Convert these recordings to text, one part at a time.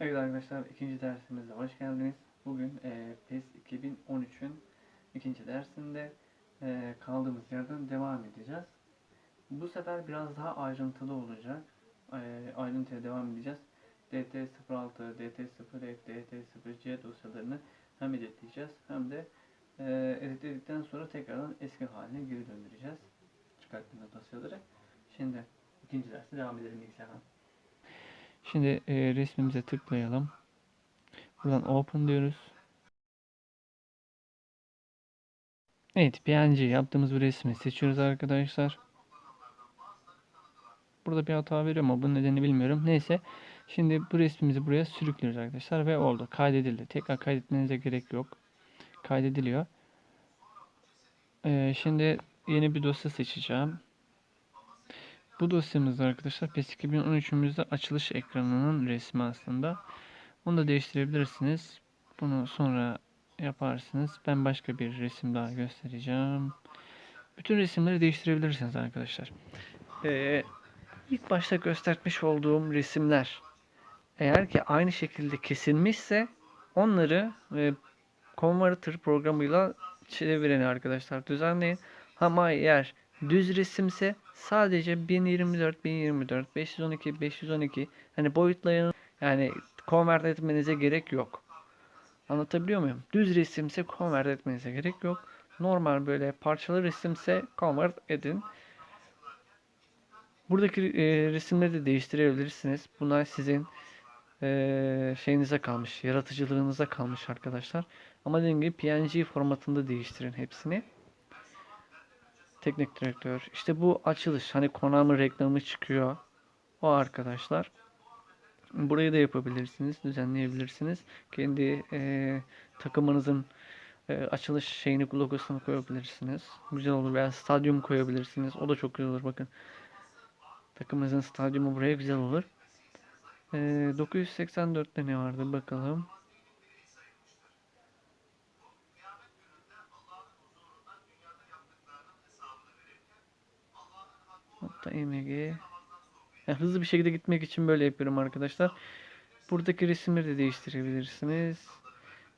Evet arkadaşlar ikinci dersimize hoş geldiniz. Bugün e, PES 2013'ün ikinci dersinde e, kaldığımız yerden devam edeceğiz. Bu sefer biraz daha ayrıntılı olacak. E, ayrıntıya devam edeceğiz. DT06, DT0F, DT0C dosyalarını hem editleyeceğiz hem de e, editledikten sonra tekrardan eski haline geri döndüreceğiz. Çıkarttığımız dosyaları. Şimdi ikinci derse devam edelim bilgisayardan. Şimdi e, resmimize tıklayalım. Buradan open diyoruz. Evet PNG yaptığımız bu resmi seçiyoruz arkadaşlar. Burada bir hata veriyor ama bunun nedenini bilmiyorum. Neyse. Şimdi bu resmimizi buraya sürüklüyoruz arkadaşlar ve oldu. Kaydedildi. Tekrar kaydetmenize gerek yok. Kaydediliyor. Ee, şimdi yeni bir dosya seçeceğim. Bu dosyamızda arkadaşlar PES 2013'ümüzde açılış ekranının resmi aslında. Onu da değiştirebilirsiniz. Bunu sonra yaparsınız. Ben başka bir resim daha göstereceğim. Bütün resimleri değiştirebilirsiniz arkadaşlar. Ee, ilk başta göstermiş olduğum resimler eğer ki aynı şekilde kesilmişse onları e, Converter programıyla çevirin arkadaşlar. Düzenleyin. Ama eğer düz resimse sadece 1024, 1024, 512, 512 hani boyutlarını yani convert etmenize gerek yok. Anlatabiliyor muyum? Düz resimse convert etmenize gerek yok. Normal böyle parçalı resimse convert edin. Buradaki e, resimleri de değiştirebilirsiniz. Bunlar sizin e, şeyinize kalmış, yaratıcılığınıza kalmış arkadaşlar. Ama dediğim gibi PNG formatında değiştirin hepsini. Teknik direktör. İşte bu açılış. Hani Konami reklamı çıkıyor. O arkadaşlar. Burayı da yapabilirsiniz. Düzenleyebilirsiniz. Kendi e, takımınızın e, açılış şeyini logosunu koyabilirsiniz. Güzel olur. Veya stadyum koyabilirsiniz. O da çok güzel olur. Bakın. Takımınızın stadyumu buraya güzel olur. E, 984'te ne vardı bakalım. Hatta MG. Yani hızlı bir şekilde gitmek için böyle yapıyorum arkadaşlar. Buradaki resimleri de değiştirebilirsiniz.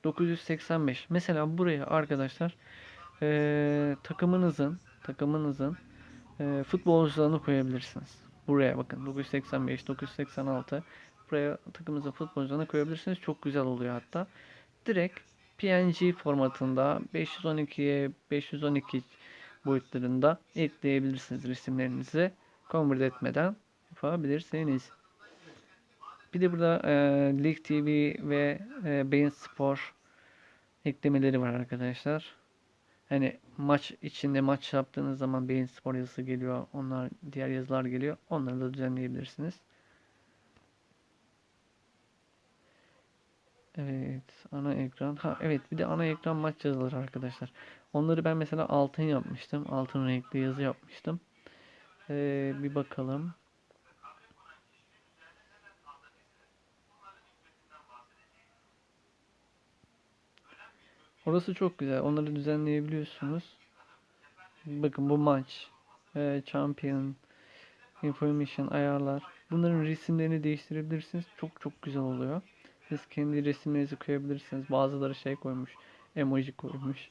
985. Mesela buraya arkadaşlar e, takımınızın takımınızın e, futbolcularını koyabilirsiniz. Buraya bakın 985, 986 buraya takımınızın futbolcularını koyabilirsiniz. Çok güzel oluyor hatta. Direkt PNG formatında 512'ye 512 boyutlarında ekleyebilirsiniz resimlerinizi. Convert etmeden yapabilirsiniz. Bir de burada e, League TV ve e, Bein Spor eklemeleri var arkadaşlar. Hani maç içinde maç yaptığınız zaman Bein Spor yazısı geliyor. Onlar diğer yazılar geliyor. Onları da düzenleyebilirsiniz. Evet, ana ekran. Ha evet, bir de ana ekran maç yazıları arkadaşlar. Onları ben mesela altın yapmıştım. Altın renkli yazı yapmıştım. Ee, bir bakalım. Orası çok güzel. Onları düzenleyebiliyorsunuz. Bakın bu maç. Ee, champion. Information ayarlar. Bunların resimlerini değiştirebilirsiniz. Çok çok güzel oluyor. Siz kendi resimlerinizi koyabilirsiniz. Bazıları şey koymuş. Emoji koymuş.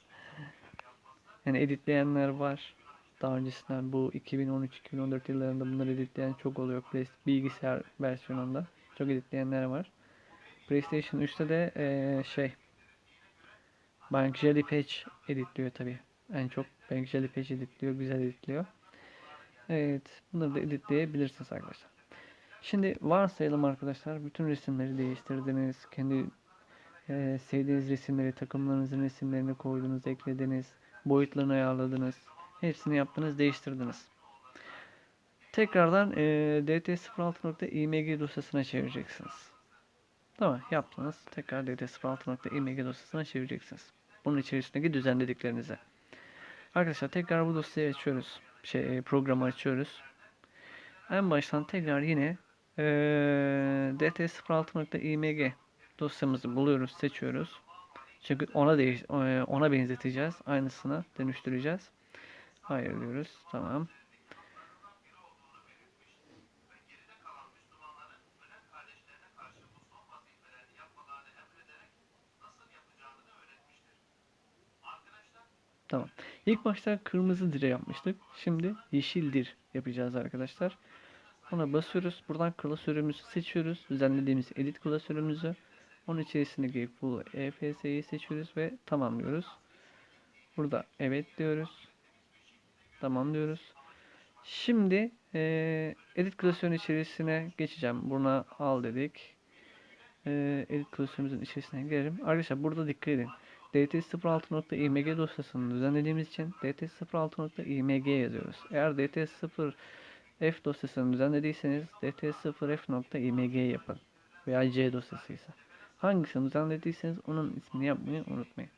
Yani editleyenler var. Daha öncesinden bu 2013-2014 yıllarında bunları editleyen çok oluyor. Bilgisayar versiyonunda. Çok editleyenler var. PlayStation 3'te de ee, şey Bank Jelly Patch editliyor tabi. En çok Bank Jelly Patch editliyor. Güzel editliyor. Evet. Bunları da editleyebilirsiniz arkadaşlar. Şimdi varsayalım arkadaşlar. Bütün resimleri değiştirdiniz. Kendi e, sevdiğiniz resimleri, takımlarınızın resimlerini koydunuz, eklediniz. Boyutlarını ayarladınız. Hepsini yaptınız, değiştirdiniz. Tekrardan e, dt06.img dosyasına çevireceksiniz. Tamam yaptınız. Tekrar dt06.img dosyasına çevireceksiniz. Bunun içerisindeki düzenlediklerinize. Arkadaşlar tekrar bu dosyayı açıyoruz. Şey, programı açıyoruz. En baştan tekrar yine e, dt06.img dosyamızı buluyoruz, seçiyoruz. Çünkü ona değiş ona benzeteceğiz. Aynısını dönüştüreceğiz. Hayır diyoruz. Tamam. Tamam. İlk başta kırmızı dire yapmıştık. Şimdi yeşil dir yapacağız arkadaşlar. Ona basıyoruz. Buradan klasörümüzü seçiyoruz. Düzenlediğimiz edit klasörümüzü. Onun içerisindeki bu EFS'yi seçiyoruz ve tamamlıyoruz. Burada evet diyoruz. Tamam diyoruz. Şimdi eee edit klasörün içerisine geçeceğim. Buna al dedik. Eee edit klasörümüzün içerisine girelim. Arkadaşlar burada dikkat edin. dt06.img dosyasını düzenlediğimiz için dt06.img yazıyoruz. Eğer dt0f dosyasını düzenlediyseniz dt0f.img yapın. Veya c dosyasıysa. Hangisini düzenlediyseniz onun ismini yapmayı unutmayın.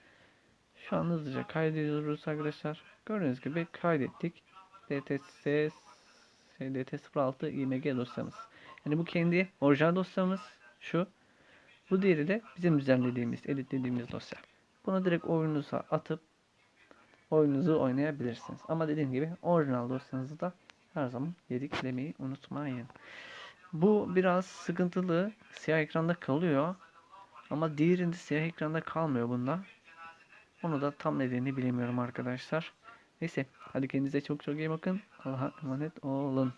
Şu an hızlıca kaydediyoruz arkadaşlar. Gördüğünüz gibi kaydettik. DTS şey, DT06 img dosyamız. Yani bu kendi orijinal dosyamız şu. Bu diğeri de bizim düzenlediğimiz, editlediğimiz dosya. Bunu direkt oyununuza atıp oyununuzu oynayabilirsiniz. Ama dediğim gibi orijinal dosyanızı da her zaman yediklemeyi unutmayın. Bu biraz sıkıntılı. Siyah ekranda kalıyor. Ama diğerinde siyah ekranda kalmıyor bunda. Onu da tam nedenini bilemiyorum arkadaşlar. Neyse hadi kendinize çok çok iyi bakın. Allah'a emanet olun.